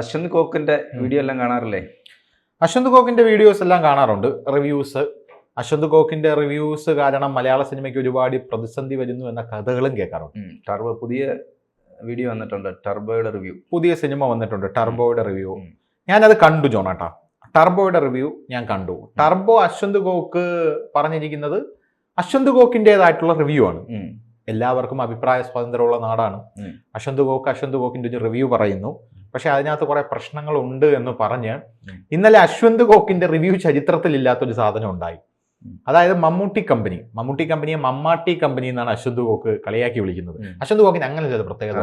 Ashwanth കോക്കിന്റെ video എല്ലാം കാണാറില്ലേ? Ashwanth കോക്കിന്റെ videos എല്ലാം കാണാറുണ്ട്. റിവ്യൂസ് അശ്വന്ത് കോക്കിന്റെ റിവ്യൂസ് കാരണം മലയാള സിനിമയ്ക്ക് ഒരുപാട് പ്രതിസന്ധി വരുന്നു എന്ന കഥകളും കേൾക്കാറുണ്ട്. ടർബോ പുതിയ വീഡിയോ വന്നിട്ടുണ്ട്. ടർബോയുടെ റിവ്യൂ പുതിയ സിനിമ വന്നിട്ടുണ്ട്. ടർബോയുടെ റിവ്യൂ. ഞാനത് കണ്ടു ജോണാട്ടാ. ടർബോയുടെ റിവ്യൂ ഞാൻ കണ്ടു. ടർബോ അശ്വന്ത് ഗോക്ക് പറഞ്ഞിരിക്കുന്നത് അശ്വന്ത് ഗോക്കിന്റെതായിട്ടുള്ള റിവ്യൂ ആണ്. എല്ലാവർക്കും അഭിപ്രായ സ്വാതന്ത്ര്യമുള്ള നാടാണ്. അശന്ത് അശ്വന്ത് ഗോക്ക് അശ്വന്ത് ഗോക്കിന്റെ ഒരു റിവ്യൂ പറയുന്നു. പക്ഷെ അതിനകത്ത് കുറെ പ്രശ്നങ്ങളുണ്ട് എന്ന് പറഞ്ഞ് ഇന്നലെ അശ്വന്ത് ഗോക്കിന്റെ റിവ്യൂ ചരിത്രത്തിൽ ഇല്ലാത്തൊരു സാധനം ഉണ്ടായി. അതായത് മമ്മൂട്ടി കമ്പനി. മമ്മൂട്ടി കമ്പനിയെ മമ്മാട്ടി കമ്പനി എന്നാണ് അശ്വന്ത് ഗോക്ക് കളിയാക്കി വിളിക്കുന്നത്. അശ്വന്ത് ഗോക്കിന് അങ്ങനെ ചില പ്രത്യേകത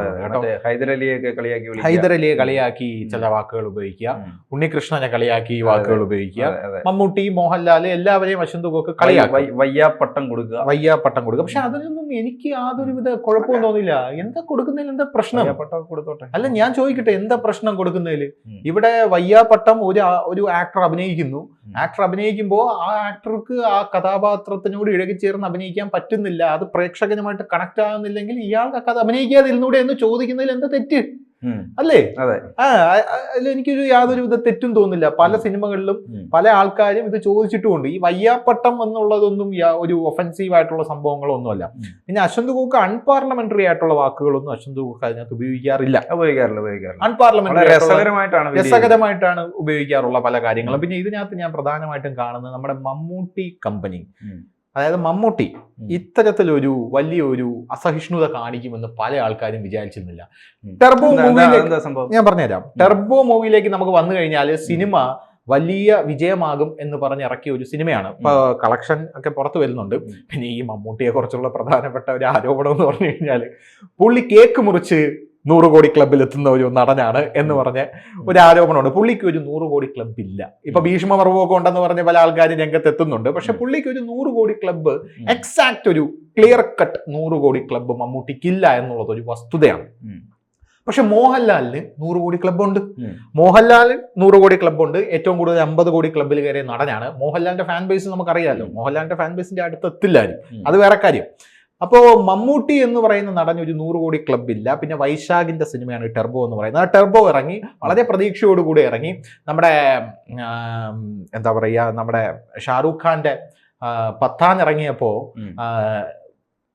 ഹൈദരലിയൊക്കെ കളിയാക്കി. ഹൈദരലിയെ കളിയാക്കി ചില വാക്കുകൾ ഉപയോഗിക്കുക. ഉണ്ണികൃഷ്ണനെ കളിയാക്കി വാക്കുകൾ ഉപയോഗിക്കുക. മമ്മൂട്ടി മോഹൻലാൽ എല്ലാവരെയും അശ്വന്ത് ഗോക്ക് കളിയാക്കി. വയ്യ- വയ്യാപ്പട്ടം കൊടുക്കുക. വയ്യാപ്പട്ടം പട്ടം കൊടുക്കുക പക്ഷെ അതിനൊന്നും എനിക്ക് യാതൊരുവിധ കുഴപ്പവും തോന്നില്ല എന്താ കൊടുക്കുന്നതിൽ എന്താ പ്രശ്നം? കൊടുത്തോട്ടെ. അല്ല ഞാൻ ചോദിക്കട്ടെ എന്താ പ്രശ്നം കൊടുക്കുന്നതിൽ. ഇവിടെ വയ്യാപ്പട്ടം ഒരു ഒരു ആക്ടർ അഭിനയിക്കുന്നു. ആക്ടർ അഭിനയിക്കുമ്പോൾ ആ ആക്ടർക്ക് ആ കഥാപാത്രത്തിനോട് ഇഴകിച്ചേർന്ന് അഭിനയിക്കാൻ പറ്റുന്നില്ല അത് പ്രേക്ഷകനുമായിട്ട് കണക്ട് ആകുന്നില്ലെങ്കിൽ ഇയാൾക്ക് കഥ അഭിനയിക്കാതിരുന്നൂടെ എന്ന് ചോദിക്കുന്നതിൽ എന്താ തെറ്റ്. അല്ലേ? ആ അതിൽ എനിക്കൊരു യാതൊരു വിധ തെറ്റും തോന്നില്ല പല സിനിമകളിലും പല ആൾക്കാരും ഇത് ചോദിച്ചിട്ടുമുണ്ട്. ഈ വയ്യാപ്പട്ടം എന്നുള്ളതൊന്നും ഒരു ഒഫൻസീവ് ആയിട്ടുള്ള സംഭവങ്ങളൊന്നുമല്ല. പിന്നെ അശ്വന്ത് കൂക്ക് അൺപാർലമെന്ററി ആയിട്ടുള്ള വാക്കുകളൊന്നും അശ്വന്ത് കൂക്ക് അതിനകത്ത് ഉപയോഗിക്കാറില്ല. ഉപയോഗിക്കാറില്ല ഉപയോഗിക്കാറില്ല. അൺപാർലമെന്ററി രസകരമായിട്ടാണ് രസകരമായിട്ടാണ് ഉപയോഗിക്കാറുള്ള പല കാര്യങ്ങളും. പിന്നെ ഇതിനകത്ത് ഞാൻ പ്രധാനമായിട്ടും കാണുന്നത് നമ്മുടെ മമ്മൂട്ടി കമ്പനി. അതായത് മമ്മൂട്ടി. ഇത്തരത്തിലൊരു വലിയൊരു അസഹിഷ്ണുത കാണിക്കുമെന്ന് പല ആൾക്കാരും വിചാരിച്ചിരുന്നില്ല. ടെർബോ മൂവിയിലേക്ക് ഞാൻ പറഞ്ഞുതരാം. ടെർബോ മൂവിയിലേക്ക് നമുക്ക് വന്നു കഴിഞ്ഞാൽ സിനിമ വലിയ വിജയമാകും എന്ന് പറഞ്ഞ് ഇറക്കിയ ഒരു സിനിമയാണ്. ഇപ്പൊ കളക്ഷൻ ഒക്കെ പുറത്തു വരുന്നുണ്ട്. പിന്നെ ഈ മമ്മൂട്ടിയെ കുറിച്ചുള്ള പ്രധാനപ്പെട്ട ഒരു ആരോപണം എന്ന് പറഞ്ഞു കഴിഞ്ഞാൽ പുള്ളി കേക്ക് മുറിച്ച് നൂറ് കോടി ക്ലബിൽ എത്തുന്ന ഒരു നടനാണ് എന്ന് പറഞ്ഞ ഒരു ആരോപണമുണ്ട്. പുള്ളിക്ക് ഒരു നൂറ് കോടി ക്ലബ് ഇല്ല. ഇപ്പൊ ഭീഷ്മപർവമൊക്കെ ഉണ്ടെന്ന് പറഞ്ഞ പല ആൾക്കാരും രംഗത്ത് എത്തുന്നുണ്ട് പക്ഷെ. പുള്ളിക്ക് ഒരു നൂറ് കോടി ക്ലബ്ബ്. എക്സാക്ട് ഒരു ക്ലിയർ കട്ട് നൂറ് കോടി ക്ലബ്ബ് മമ്മൂട്ടിക്കില്ല എന്നുള്ളത് ഒരു വസ്തുതയാണ്. പക്ഷെ മോഹൻലാലിന് നൂറ് കോടി ക്ലബ്ബുണ്ട് ഉണ്ട്. മോഹൻലാൽ നൂറ് കോടി ക്ലബ്ബുണ്ട് ഏറ്റവും കൂടുതൽ അമ്പത് കോടി ക്ലബ്ബിൽ കയറിയ നടനാണ്. മോഹൻലാലിന്റെ ഫാൻ ബേസ് നമുക്കറിയാമല്ലോ മോഹൻലാലിന്റെ ഫാൻ ബേസിന്റെ അടുത്ത് എത്തില്ലായിരിക്കും. അത് വേറെ കാര്യം. അപ്പോ മമ്മൂട്ടി എന്ന് പറയുന്ന നടൻ ഒരു നൂറ് കോടി ക്ലബ് ഇല്ല. പിന്നെ വൈശാഖിന്റെ സിനിമയാണ് ടെർബോ എന്ന് പറയുന്നത്. ആ ടെർബോ ഇറങ്ങി വളരെ പ്രതീക്ഷയോടുകൂടി ഇറങ്ങി. നമ്മുടെ എന്താ പറയുക നമ്മുടെ ഷാറൂഖ് ഖാന്റെ ആ, പത്താൻ ഇറങ്ങിയപ്പോൾ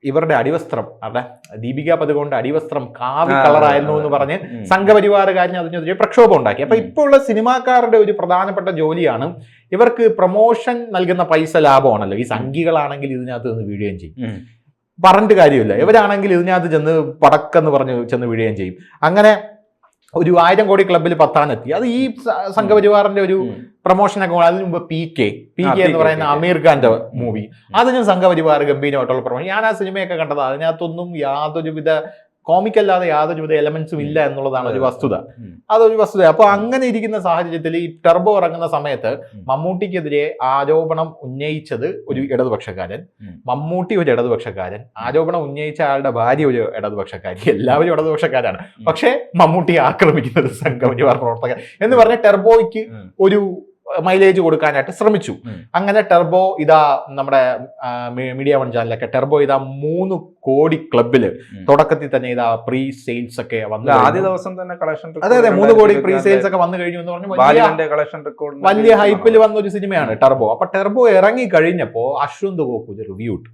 ഇവരുടെ അടിവസ്ത്രം അവരുടെ ദീപിക പതുകൊണ്ട് അടിവസ്ത്രം കാവി കളറായിരുന്നു എന്ന് പറഞ്ഞ്. സംഘപരിവാറുകാരന് അതിനെതിരെ പ്രക്ഷോഭം ഉണ്ടാക്കി. അപ്പൊ. ഇപ്പോൾ ഉള്ള സിനിമാക്കാരുടെ ഒരു പ്രധാനപ്പെട്ട ജോലിയാണ് ഇവർക്ക് പ്രൊമോഷൻ നൽകുന്ന പൈസ ലാഭമാണല്ലോ. ഈ സംഘികളാണെങ്കിൽ ഇതിനകത്ത് നിന്ന് വീഴുകയും ചെയ്യും. പറഞ്ഞിട്ട് കാര്യമില്ല. ഇവരാണെങ്കിൽ ഇതിനകത്ത് ചെന്ന് പടക്കെന്ന് പറഞ്ഞ് ചെന്ന് വീഴുകയും ചെയ്യും. അങ്ങനെ ഒരു ആയിരം കോടി ക്ലബിൽ പത്താനെത്തി അത് ഈ സംഘപരിവാറിന്റെ ഒരു പ്രൊമോഷൻ ഒക്കെ അതിന് മുമ്പ് പി കെ. പി കെ എന്ന് പറയുന്ന. അമീർ ഖാന്റെ. മൂവി. അതിന് സംഘപരിവാർ ഗംഭീരമായിട്ടുള്ള പ്രൊമോഷൻ. ഞാൻ ആ സിനിമയൊക്കെ കണ്ടത് അതിനകത്തൊന്നും യാതൊരുവിധ കോമിക്കല്ലാതെ യാതൊരുവിധ എലമെന്റ്സും ഇല്ല എന്നുള്ളതാണ് ഒരു വസ്തുത. അതൊരു വസ്തുത. അപ്പൊ അങ്ങനെ ഇരിക്കുന്ന സാഹചര്യത്തിൽ ഈ ടെർബോ ഇറങ്ങുന്ന സമയത്ത്. മമ്മൂട്ടിക്കെതിരെ ആരോപണം ഉന്നയിച്ചത് ഒരു ഇടതുപക്ഷക്കാരൻ. മമ്മൂട്ടി ഒരു ഇടതുപക്ഷക്കാരൻ. ആരോപണം ഉന്നയിച്ച ആളുടെ ഭാര്യ ഒരു ഇടതുപക്ഷക്കാരി. എല്ലാവരും ഇടതുപക്ഷക്കാരാണ്. പക്ഷേ മമ്മൂട്ടി ആക്രമിക്കുന്നത് സംഘപരിവാർ പ്രവർത്തകർ എന്ന് പറഞ്ഞ ടെർബോയ്ക്ക് ഒരു മൈലേജ് കൊടുക്കാനായിട്ട് ശ്രമിച്ചു. അങ്ങനെ ടെർബോ ഇതാ നമ്മുടെ മീഡിയ വൺ ചാനലൊക്കെ ടെർബോ ഇതാ മൂന്ന് കോടി ക്ലബിൽ തുടക്കത്തിൽ തന്നെ ഇതാ പ്രീ സെയിൽസ് ഒക്കെ വന്നു ആദ്യ ദിവസം തന്നെ കളക്ഷൻ അതെ അതെ മൂന്ന് കോടി പ്രീ സെയിൽസ് ഒക്കെ വന്നു കഴിഞ്ഞു എന്ന് പറഞ്ഞു കളക്ഷൻ റെക്കോർഡ് വലിയ ഹൈപ്പിൽ വന്ന ഒരു സിനിമയാണ് ടെർബോ. അപ്പൊ ടെർബോ ഇറങ്ങി കഴിഞ്ഞപ്പോ അശ്വന്ത് ഗോക്ക് ഒരു റിവ്യൂ ഇട്ടു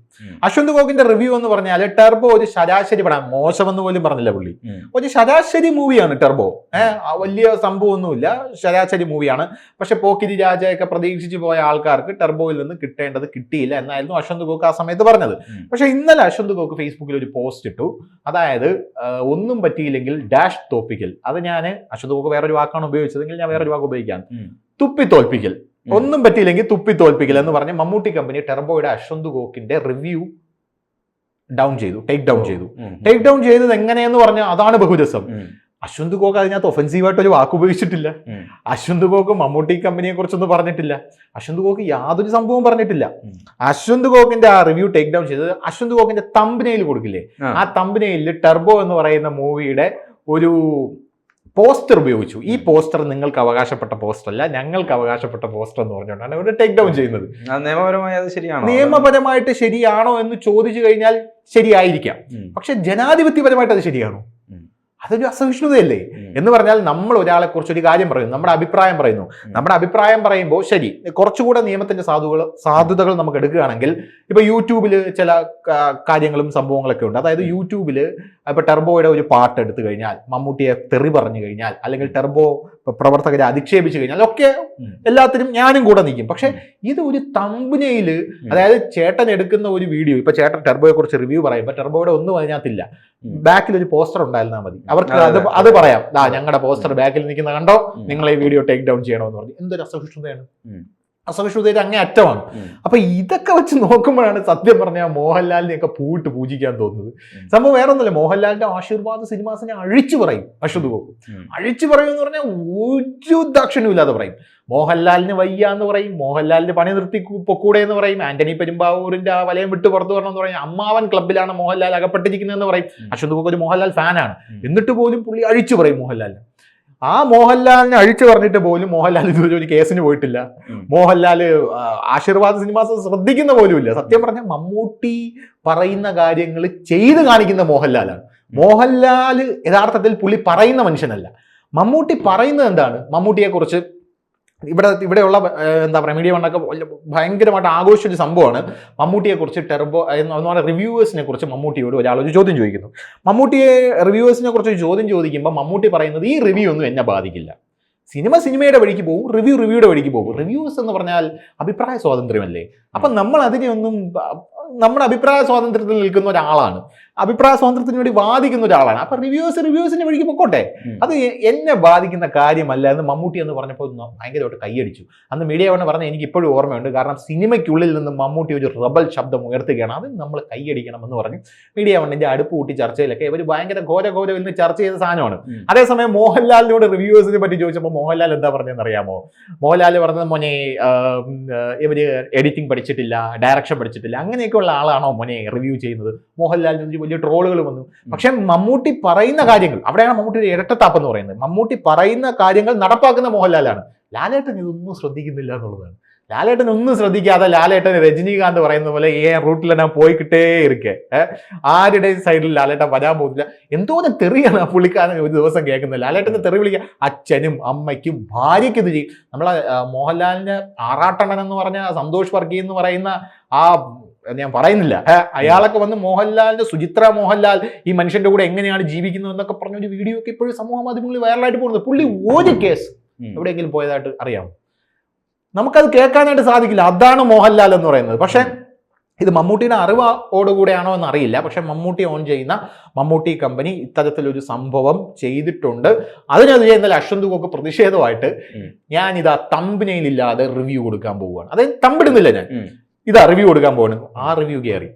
അശ്വന്ത് ഗോക്കിന്റെ റിവ്യൂ എന്ന് പറഞ്ഞാൽ ടെർബോ ഒരു ശരാശരി പടം മോശമെന്ന് പോലും പറഞ്ഞില്ല പുള്ളി. ഒരു ശരാശരി മൂവിയാണ് ടെർബോ. ഏഹ് വലിയ സംഭവമൊന്നുമില്ല. ശരാശരി മൂവിയാണ് പക്ഷെ പോക്കിരി രാജയൊക്കെ പ്രതീക്ഷിച്ചു പോയ ആൾക്കാർക്ക് ടെർബോയിൽ നിന്ന് കിട്ടേണ്ടത് കിട്ടിയില്ല എന്നായിരുന്നു അശ്വന്ത് ഗോക്ക് ആ സമയത്ത് പറഞ്ഞത്. പക്ഷെ ഇന്നലെ അശ്വന്ത് ഗോക്ക് ഫേസ്ബുക്കിൽ ഒരു പോസ്റ്റ് ഇട്ടു. അതായത് ഒന്നും പറ്റിയില്ലെങ്കിൽ ഡാഷ് തോപ്പിക്കൽ. അത് ഞാൻ അശ്വന്ത് ഗോക്ക് വേറൊരു വാക്കാണ് ഉപയോഗിച്ചതെങ്കിൽ ഞാൻ വേറൊരു വാക്ക് ഉപയോഗിക്കാം. തുപ്പി തോൽപ്പിക്കൽ ഒന്നും പറ്റിയില്ലെങ്കിൽ തുപ്പി തോൽപ്പിക്കൽ എന്ന് പറഞ്ഞ് മമ്മൂട്ടി കമ്പനി ടെർബോയുടെ അശ്വന്ത് ഗോക്കിന്റെ റിവ്യൂ ഡൗൺ ചെയ്തു ടേക്ക് ഡൗൺ ചെയ്തു. ടേക്ക് ഡൗൺ ചെയ്തത് എങ്ങനെയെന്ന് പറഞ്ഞാൽ അതാണ് ബഹുരസം. അശ്വന്ത് ഗോക്ക് അതിനകത്ത് ഒഫൻസീവായിട്ട് ഒരു വാക്ക് ഉപയോഗിച്ചിട്ടില്ല. അശ്വന്ത് ഗോക്ക് മമ്മൂട്ടി കമ്പനിയെ കുറിച്ചൊന്നും പറഞ്ഞിട്ടില്ല. അശ്വന്ത് ഗോക്ക് യാതൊരു സംഭവവും പറഞ്ഞിട്ടില്ല. അശ്വന്ത് ഗോക്കിന്റെ ആ റിവ്യൂ ടേക്ക് ഡൗൺ ചെയ്തത് അശ്വന്ത് ഗോക്കിന്റെ തമ്പനയിൽ കൊടുക്കില്ലേ? ആ. തമ്പനയിൽ ടെർബോ എന്ന് പറയുന്ന മൂവിയുടെ ഒരു പോസ്റ്റർ ഉപയോഗിച്ചു. ഈ പോസ്റ്റർ നിങ്ങൾക്ക് അവകാശപ്പെട്ട പോസ്റ്റർ അല്ല ഞങ്ങൾക്ക് അവകാശപ്പെട്ട പോസ്റ്റർ എന്ന് പറഞ്ഞുകൊണ്ടാണ് ഇവിടെ ടേക്ക് ഡൗൺ ചെയ്യുന്നത്. നിയമപരമായി അത് ശരിയാണോ? നിയമപരമായിട്ട് ശരിയാണോ എന്ന് ചോദിച്ചു കഴിഞ്ഞാൽ ശരിയായിരിക്കാം. പക്ഷെ ജനാധിപത്യപരമായിട്ട് അത് ശരിയാണോ. അതൊരു അസഹിഷ്ണുതയല്ലേ? എന്ന് പറഞ്ഞാൽ നമ്മൾ ഒരാളെ കുറിച്ച് ഒരു കാര്യം പറയുന്നു നമ്മുടെ അഭിപ്രായം പറയുന്നു. നമ്മുടെ അഭിപ്രായം പറയുമ്പോൾ ശരി കുറച്ചുകൂടെ നിയമത്തിന്റെ സാധുകൾ സാധുതകൾ നമുക്ക് എടുക്കുകയാണെങ്കിൽ ഇപ്പൊ യൂട്യൂബിൽ ചില കാര്യങ്ങളും സംഭവങ്ങളൊക്കെ ഉണ്ട്. അതായത് യൂട്യൂബിൽ ഇപ്പൊ ടെർബോയുടെ ഒരു പാട്ട് എടുത്തു കഴിഞ്ഞാൽ മമ്മൂട്ടിയെ തെറി പറഞ്ഞു കഴിഞ്ഞാൽ അല്ലെങ്കിൽ ടെർബോ പ്രവർത്തകരെ അധിക്ഷേപിച്ചു കഴിഞ്ഞാൽ ഒക്കെ. എല്ലാത്തിനും ഞാനും കൂടെ നിൽക്കും പക്ഷെ ഇത് ഒരു തമ്പുനയിൽ അതായത് ചേട്ടൻ എടുക്കുന്ന ഒരു വീഡിയോ ഇപ്പൊ ചേട്ടൻ ടെർബോയെ കുറിച്ച് റിവ്യൂ പറയും പറയുമ്പോൾ ടെർബോയുടെ ഒന്നും അതിനകത്തില്ല. ബാക്കിൽ ഒരു പോസ്റ്റർ ഉണ്ടായിരുന്നാൽ മതി. അവർക്ക് അത് അത് പറയാം. ആ ഞങ്ങളുടെ പോസ്റ്റർ ബാക്കിൽ നിൽക്കുന്ന കണ്ടോ. നിങ്ങൾ ഈ വീഡിയോ ടേക്ക് ഡൗൺ ചെയ്യണമെന്ന് പറഞ്ഞു. എന്തൊരു അസഹിഷ്ണുതയാണ്. ഉം. അസഹിഷ്ണുതയുടെ അങ്ങേ അറ്റമാണ്. അപ്പൊ ഇതൊക്കെ വെച്ച് നോക്കുമ്പോഴാണ് സത്യം പറഞ്ഞാൽ മോഹൻലാലിനെ ഒക്കെ പൂട്ട് പൂജിക്കാൻ തോന്നുന്നത് സംഭവം വേറെ ഒന്നുമില്ല മോഹൻലാലിന്റെ ആശീർവാദ സിനിമാസിനെ അഴിച്ചു പറയും അശ്വത് ഗോകുൽ ഉം. അഴിച്ചു പറയും എന്ന് പറഞ്ഞാൽ ഒരു ദാക്ഷിണ്യം ഇല്ലാതെ പറയും മോഹൻലാലിന് വയ്യ എന്ന് പറയും മോഹൻലാലിന് പണി നിർത്തി പൊക്കൂടെ എന്ന് പറയും ആന്റണി പെരുമ്പാവൂരിന്റെ ആ വലയം വിട്ട് പുറത്തു വരണം എന്ന് പറയും അമ്മാവൻ ക്ലബിലാണ് മോഹൻലാൽ അകപ്പെട്ടിരിക്കുന്നതെന്ന് പറയും. അശ്വത് ഗോകുൽ ഒരു മോഹൻലാൽ ഫാനാണ്. എന്നിട്ട് പോലും പുള്ളി അഴിച്ചു പറയും മോഹൻലാലിന് ആ മോഹൻലാലിനെ അഴിച്ചു പറഞ്ഞിട്ട് പോലും മോഹൻലാൽ ഇതുവരെ ഒരു കേസിന് പോയിട്ടില്ല. മോഹൻലാൽ ആശീർവാദ സിനിമാസ് ശ്രദ്ധിക്കുന്ന പോലും ഇല്ല. സത്യം പറഞ്ഞാൽ മമ്മൂട്ടി പറയുന്ന കാര്യങ്ങൾ ചെയ്ത് കാണിക്കുന്ന മോഹൻലാലാണ്. മോഹൻലാൽ യഥാർത്ഥത്തിൽ പുള്ളി പറയുന്ന മനുഷ്യനല്ല. മമ്മൂട്ടി പറയുന്നത് എന്താണ്? മമ്മൂട്ടിയെ കുറിച്ച് ഇവിടെ ഇവിടെയുള്ള എന്താ പറയുക മീഡിയ വണ്ണൊക്കെ ഭയങ്കരമായിട്ട് ആഘോഷിച്ചൊരു സംഭവമാണ്. മമ്മൂട്ടിയെ കുറിച്ച് ടെർബോ എന്ന് പറഞ്ഞാൽ റിവ്യൂവേഴ്സിനെ കുറിച്ച് മമ്മൂട്ടിയോട് ഒരാൾ ഒരു ചോദ്യം ചോദിക്കുന്നു. മമ്മൂട്ടിയെ റിവ്യൂവേഴ്സിനെ കുറിച്ച് ചോദ്യം ചോദിക്കുമ്പോൾ മമ്മൂട്ടി പറയുന്നത് ഈ റിവ്യൂ ഒന്നും എന്നെ ബാധിക്കില്ല. സിനിമ സിനിമയുടെ വഴിക്ക് പോകും റിവ്യൂ റിവ്യൂയുടെ വഴിക്ക് പോകും. റിവ്യൂസ് എന്ന് പറഞ്ഞാൽ അഭിപ്രായ സ്വാതന്ത്ര്യമല്ലേ? അപ്പം നമ്മൾ അതിനെ ഒന്നും നമ്മുടെ അഭിപ്രായ സ്വാതന്ത്ര്യത്തിൽ നിൽക്കുന്ന ഒരാളാണ്. അഭിപ്രായ സ്വാതന്ത്ര്യത്തിന് വേണ്ടി വാദിക്കുന്ന ഒരാളാണ്. അപ്പൊ റിവ്യൂസ് റിവ്യൂസിന്റെ വഴിക്ക് പൊക്കോട്ടെ. അത് എന്നെ ബാധിക്കുന്ന കാര്യമല്ല എന്ന് മമ്മൂട്ടി എന്ന് പറഞ്ഞപ്പോൾ ഭയങ്കരമായിട്ട് കൈയടിച്ചു. അന്ന് മീഡിയ വണ് പറഞ്ഞ എനിക്ക് ഇപ്പോഴും ഓർമ്മയുണ്ട്. കാരണം സിനിമയ്ക്കുള്ളിൽ നിന്ന് മമ്മൂട്ടി ഒരു റബൽ ശബ്ദം ഉയർത്തുകയാണ്. അത് നമ്മൾ കൈയടിക്കണമെന്ന് പറഞ്ഞ് മീഡിയ വണ്ണിന്റെ അടുപ്പ് കൂട്ടി ചർച്ചയിലൊക്കെ ഇവർ ഭയങ്കര ഘോര ഘോര എന്ന് ചർച്ച ചെയ്ത സാധനമാണ്. അതേസമയം മോഹൻലാലിനോട് റിവ്യൂസിനെ പറ്റി ചോദിച്ചപ്പോൾ മോഹൻലാൽ എന്താ പറഞ്ഞതെന്ന് അറിയാമോ? മോഹൻലാൽ പറഞ്ഞത് മോനെ ഇവർ ഇവർ എഡിറ്റിംഗ് പഠിച്ചിട്ടില്ല ഡയറക്ഷൻ പഠിച്ചിട്ടില്ല അങ്ങനെയൊക്കെയുള്ള ആളാണോ മോനെ റിവ്യൂ ചെയ്യുന്നത്? മോഹൻലാലിന് വലിയ ട്രോളുകൾ വന്നു. പക്ഷെ മമ്മൂട്ടി പറയുന്ന കാര്യങ്ങൾ അവിടെയാണ് മമ്മൂട്ടിയുടെ ഇരട്ടത്താപ്പ് എന്ന് പറയുന്നത്. മമ്മൂട്ടി പറയുന്ന കാര്യങ്ങൾ നടപ്പാക്കുന്ന മോഹൻലാലാണ്. ലാലേട്ടൻ ഇതൊന്നും ശ്രദ്ധിക്കുന്നില്ല എന്നുള്ളതാണ്. ലാലേട്ടൻ ഒന്നും ശ്രദ്ധിക്കാതെ ലാലേട്ടൻ രജനീകാന്ത് പറയുന്ന പോലെ ഏ റൂട്ടിൽ ഞാൻ പോയിക്കിട്ടേ ഇരിക്കെ. ആരുടെ സൈഡിൽ ലാലേട്ടൻ വരാൻ പോകുന്നില്ല. എന്തോരം തെറിയാണ് ആ പുള്ളിക്കാരൻ ഒരു ദിവസം കേൾക്കുന്നത്. ലാലേട്ടനെ തെറി വിളിക്കുക അച്ഛനും അമ്മയ്ക്കും ഭാര്യയ്ക്ക് ഇത് ചെയ്യും. നമ്മളെ മോഹൻലാലിന് ആറാട്ടണൻ ആറാട്ടണ്ണൻ എന്ന് പറഞ്ഞ സന്തോഷ് വർഗി എന്ന് പറയുന്ന ആ ഞാൻ പറയുന്നില്ല. അയാളൊക്കെ വന്ന് മോഹൻലാലിന്റെ സുചിത്ര മോഹൻലാൽ ഈ മനുഷ്യന്റെ കൂടെ എങ്ങനെയാണ് ജീവിക്കുന്നത് എന്നൊക്കെ പറഞ്ഞ ഒരു വീഡിയോ ഒക്കെ ഇപ്പോഴും സമൂഹ മാധ്യമങ്ങളിൽ വൈറലായിട്ട് പോകുന്നത്. പുള്ളി ഒരു കേസ്. എവിടെയെങ്കിലും പോയതായിട്ട് അറിയാം നമുക്കത് കേൾക്കാനായിട്ട് സാധിക്കില്ല. അതാണ് മോഹൻലാൽ എന്ന് പറയുന്നത്. പക്ഷെ ഇത് മമ്മൂട്ടിയുടെ അറിവോടുകൂടെയാണോ എന്ന് അറിയില്ല പക്ഷെ മമ്മൂട്ടി ഓൺ ചെയ്യുന്ന മമ്മൂട്ടി കമ്പനി ഇത്തരത്തിലൊരു സംഭവം ചെയ്തിട്ടുണ്ട്. അതിനെതിരെ ഇന്നലെ അശ്വന്ത് ഗോക്ക് പ്രതിഷേധമായിട്ട്. ഞാൻ ഇതാ തമ്പിനയിലില്ലാതെ റിവ്യൂ കൊടുക്കാൻ പോവുകയാണ്. അതായത് തമ്പിടുന്നില്ല ഞാൻ. ഇതാ റിവ്യൂ കൊടുക്കാൻ പോകുന്നു ആ റിവ്യൂ കയറി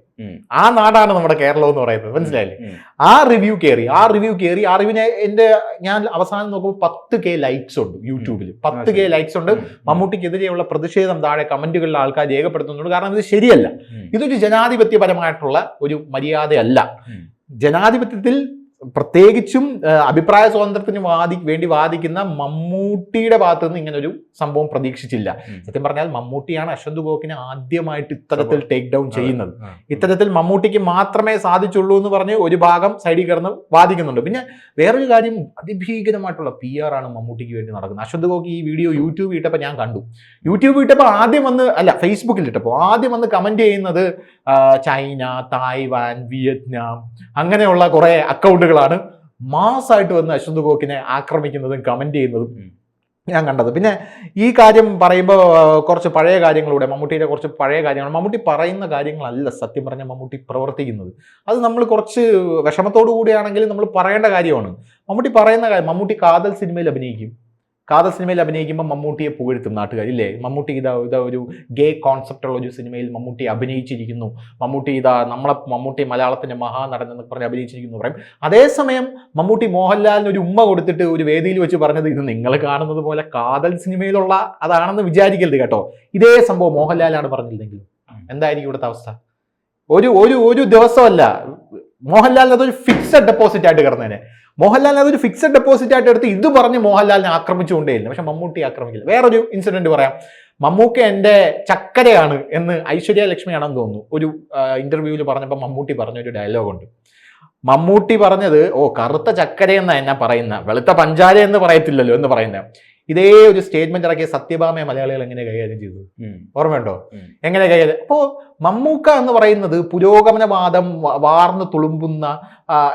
ആ നാടാണ് നമ്മുടെ കേരളം എന്ന് പറയുന്നത്. മനസ്സിലായില്ലേ? ആ റിവ്യൂ കയറി ആ റിവ്യൂ കയറി ആ റിവ്യൂ എന്റെ ഞാൻ അവസാനം നോക്കുമ്പോൾ പത്ത് കെ ലൈക്സ് ഉണ്ട് യൂട്യൂബിൽ പത്ത് കെ ലൈക്സ് ഉണ്ട്. മമ്മൂട്ടിക്കെതിരെയുള്ള പ്രതിഷേധം താഴെ കമന്റുകളിൽ ആൾക്കാർ രേഖപ്പെടുത്തുന്നുണ്ട്. കാരണം ഇത് ശരിയല്ല. ഇതൊരു ജനാധിപത്യപരമായിട്ടുള്ള ഒരു മര്യാദയല്ല. ജനാധിപത്യത്തിൽ പ്രത്യേകിച്ചും അഭിപ്രായ സ്വാതന്ത്ര്യത്തിന് വാദി വേണ്ടി വാദിക്കുന്ന മമ്മൂട്ടിയുടെ ഭാഗത്തു നിന്ന് ഇങ്ങനൊരു സംഭവം പ്രതീക്ഷിച്ചില്ല. സത്യം പറഞ്ഞാൽ മമ്മൂട്ടിയാണ് അശ്വന്ത് ഗോക്കിനെ ആദ്യമായിട്ട് ഇത്തരത്തിൽ ടേക്ക് ഡൗൺ ചെയ്യുന്നത്. ഇത്തരത്തിൽ മമ്മൂട്ടിക്ക് മാത്രമേ സാധിച്ചുള്ളൂ എന്ന് പറഞ്ഞ് ഒരു ഭാഗം സൈഡിൽ കിടന്ന് വാദിക്കുന്നുണ്ട്. പിന്നെ വേറൊരു കാര്യം അതിഭീകരമായിട്ടുള്ള പി ആർ ആണ് മമ്മൂട്ടിക്ക് വേണ്ടി നടക്കുന്നത്. അശ്വന്ത് ഗോക്ക് ഈ വീഡിയോ യൂട്യൂബ് ഇട്ടപ്പോൾ ഞാൻ കണ്ടു. യൂട്യൂബ് ഇട്ടപ്പോൾ ആദ്യം വന്ന് അല്ല ഫേസ്ബുക്കിൽ ഇട്ടപ്പോൾ ആദ്യം വന്ന് കമന്റ് ചെയ്യുന്നത് ചൈന തായ്വാൻ വിയറ്റ്നാം അങ്ങനെയുള്ള കുറെ അക്കൗണ്ടുകളാണ് മാസമായിട്ട് വന്ന് അശ്വന്ത് ഗോക്കിനെ ആക്രമിക്കുന്നതും കമന്റ് ചെയ്യുന്നതും ഞാൻ കണ്ടത്. പിന്നെ ഈ കാര്യം പറയുമ്പോൾ കുറച്ച് പഴയ കാര്യങ്ങളൂടെ മമ്മൂട്ടിയുടെ കുറച്ച് പഴയ കാര്യങ്ങൾ. മമ്മൂട്ടി പറയുന്ന കാര്യങ്ങളല്ല സത്യം പറഞ്ഞ മമ്മൂട്ടി പ്രവർത്തിക്കുന്നത്. അത് നമ്മൾ കുറച്ച് വിഷമത്തോടു കൂടിയാണെങ്കിലും നമ്മൾ പറയേണ്ട കാര്യമാണ്. മമ്മൂട്ടി പറയുന്ന കാര്യം മമ്മൂട്ടി കാതൽ സിനിമയിൽ അഭിനയിക്കും. കാതൽ സിനിമയിൽ അഭിനയിക്കുമ്പോൾ മമ്മൂട്ടിയെ പുകഴ്ത്തും നാട്ടുകാർ ഇല്ലേ? മമ്മൂട്ടി ഇതാ ഇതാ ഒരു ഗേ കോൺസെപ്റ്റ് ഉള്ള ഒരു സിനിമയിൽ മമ്മൂട്ടി അഭിനയിച്ചിരിക്കുന്നു. മമ്മൂട്ടി ഇതാ നമ്മളെ മമ്മൂട്ടി മലയാളത്തിന്റെ മഹാനടൻ എന്നൊക്കെ പറഞ്ഞ് അഭിനയിച്ചിരിക്കുന്നു പറയും. അതേസമയം മമ്മൂട്ടി മോഹൻലാലിന് ഒരു ഉമ്മ കൊടുത്തിട്ട് ഒരു വേദിയിൽ വെച്ച് പറഞ്ഞത് ഇത് നിങ്ങൾ കാണുന്നത് പോലെ കാതൽ സിനിമയിലുള്ള അതാണെന്ന് വിചാരിക്കരുത് കേട്ടോ. ഇതേ സംഭവം മോഹൻലാലാണ് പറഞ്ഞിരുന്നെങ്കിലും. എന്തായിരിക്കും ഇവിടുത്തെ അവസ്ഥ? ഒരു ഒരു ഒരു ദിവസമല്ല. മോഹൻലാലിന് അതൊരു ഫിക്സഡ് ഡെപ്പോസിറ്റ് ആയിട്ട് കിടന്നേനെ. മോഹൻലാലിന് അതൊരു ഫിക്സഡ് ഡെപ്പോസിറ്റ് ആയിട്ട് എടുത്ത് ഇത് പറഞ്ഞ് മോഹൻലാലിനെ ആക്രമിച്ചുകൊണ്ടേയില്ല പക്ഷെ മമ്മൂട്ടി ആക്രമിക്കില്ല. വേറൊരു ഇൻസിഡന്റ് പറയാം. മമ്മൂക്ക എന്റെ ചക്കരയാണ് എന്ന് ഐശ്വര്യ ലക്ഷ്മിയാണെന്ന് തോന്നുന്നു. ഒരു ഇന്റർവ്യൂവിൽ പറഞ്ഞപ്പോൾ മമ്മൂട്ടി പറഞ്ഞ ഒരു ഡയലോഗ് ഉണ്ട്. മമ്മൂട്ടി പറഞ്ഞത് ഓ കറുത്ത ചക്കര എന്നാ എന്നെ പറയുന്ന? വെളുത്ത പഞ്ചാര എന്ന് പറയത്തില്ലല്ലോ എന്ന് പറയുന്നത് ഇതേ ഒരു സ്റ്റേറ്റ്മെന്റ് ഇറക്കിയ സത്യഭാമയെ മലയാളികൾ എങ്ങനെ കൈകാര്യം ചെയ്തു. ഓർമ്മയുണ്ടോ? എങ്ങനെ കൈകാര്യം അപ്പോ മമ്മൂക്ക എന്ന് പറയുന്നത് പുരോഗമനവാദം വാർന്ന് തുളുമ്പുന്ന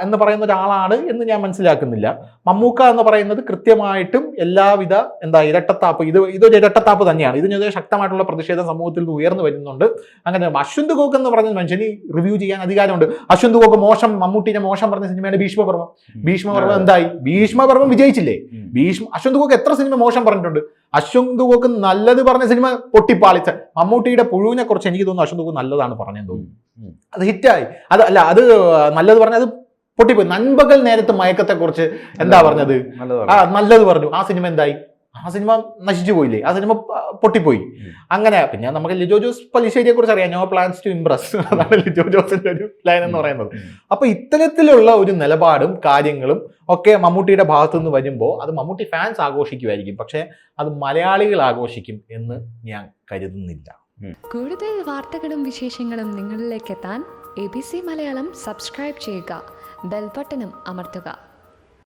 എന്ന് പറയുന്ന ഒരാളാണ് എന്ന് ഞാൻ മനസ്സിലാക്കുന്നില്ല. മമ്മൂക്ക എന്ന് പറയുന്നത് കൃത്യമായിട്ടും എല്ലാവിധ എന്താ ഇരട്ടത്താപ്പ് ഇത് ഇതൊരു ഇരട്ടത്താപ്പ് തന്നെയാണ്. ഇതിനെതിരെ ശക്തമായിട്ടുള്ള പ്രതിഷേധം സമൂഹത്തിൽ നിന്ന് ഉയർന്നു വരുന്നുണ്ട്. അങ്ങനെ അശ്വന്ത് ഗോക്ക് എന്ന് പറഞ്ഞ മനുഷ്യന് റിവ്യൂ ചെയ്യാൻ അധികാരമുണ്ട്. അശ്വന്ത് ഗോക്ക് മോശം മമ്മൂട്ടിനെ മോശം പറഞ്ഞ സിനിമയാണ് ഭീഷ്മപർവം ഭീഷ്മപർവം എന്തായി? ഭീഷ്മപർവം വിജയിച്ചില്ലേ. ഭീഷ്മ അശ്വന്ത് ഗോക്ക് എത്ര സിനിമ മോശം പറഞ്ഞിട്ടുണ്ട്. അശ്വന്ത് ഗോക്ക് നല്ലത് പറഞ്ഞ സിനിമ പൊട്ടിപ്പാളിച്ച മമ്മൂട്ടിയുടെ പുഴുവിനെ കുറിച്ച് എനിക്ക് തോന്നുന്നു ഗോക്ക് നല്ലതാണ് പറഞ്ഞെന്ന് തോന്നുന്നു. അത് ഹിറ്റായി. അത് അല്ല അത് നല്ലത് പറഞ്ഞ അത് പൊട്ടിപ്പോയി. നൻപകൽ നേരത്തെ മയക്കത്തെ കുറിച്ച് എന്താ പറഞ്ഞത്? ആ നല്ലത് പറഞ്ഞു. ആ സിനിമ എന്തായി? ആ സിനിമ നശിച്ചു പോയില്ലേ? ആ സിനിമ പൊട്ടിപ്പോയി. അങ്ങനെ പിന്നെ നമുക്ക് ലിജോ ജോസ് പലിശ്ശേരിയെ കുറിച്ച് അറിയാം. No plans to impress. അതാണ് ലിജോ ജോസിന്റെ ഒരു ലൈൻ എന്ന് പറയുന്നത്. അപ്പൊ ഇത്തരത്തിലുള്ള ഒരു നിലപാടും കാര്യങ്ങളും ഒക്കെ മമ്മൂട്ടിയുടെ ഭാഗത്തു നിന്ന് വരുമ്പോൾ അത് മമ്മൂട്ടി ഫാൻസ് ആഘോഷിക്കുമായിരിക്കും. പക്ഷെ അത് മലയാളികൾ ആഘോഷിക്കും എന്ന് ഞാൻ കരുതുന്നില്ല. കൂടുതൽ വാർത്തകളും വിശേഷങ്ങളും നിങ്ങളിലേക്ക് എത്താൻ A B C Malayalam subscribe ചെയ്യുക. ബെൽബട്ടനും അമർത്തുക.